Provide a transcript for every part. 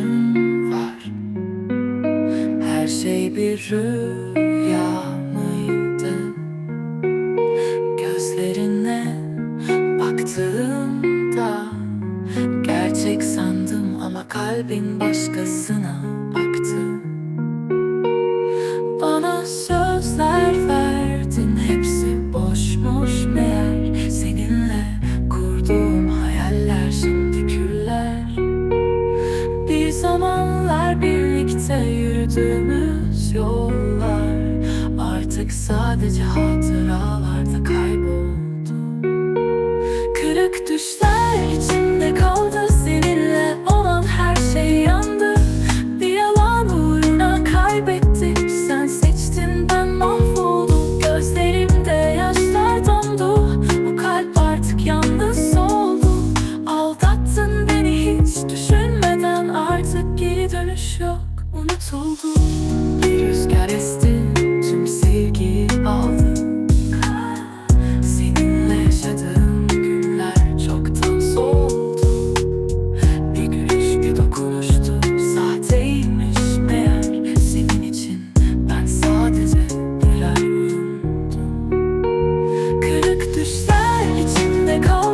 gözüm var Her şey bir rüya mıydı? Gözlerine baktığımda Gerçek sandım ama kalbin başkasına baktı Bana söyle yürüdüğümüz yollar Artık sadece hatıralarda kayboldu. Kırık düşler içinde kaldı Seninle olan her şey yandı. Bir yalan uğruna kaybettik. Sen seçtin ben mahvoldum. Gözlerimde yaşlar dondu. Bu kalp artık yalnız oldu. Aldattın beni hiç düşünmeden Artık geri dönüş yok Bir rüzgar esti tüm sevgiyi aldı. Seninle yaşadığım günler çoktan soldu. Bir gülüş bir dokunuştu sahteymiş meğer. Senin için ben sadece birer Kırık düşler içimde kaldı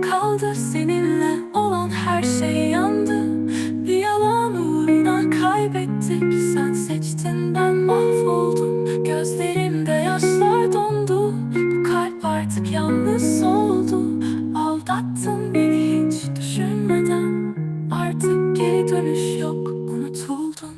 Kaldı seninle. Olan her şey yandı. Bir yalan uğruna kaybettik. Sen seçtin ben mahvoldum. Gözlerimde yaşlar dondu. Bu kalp artık yalnız oldu. Aldattın beni hiç düşünmeden. Artık geri dönüş yok. Unutuldun.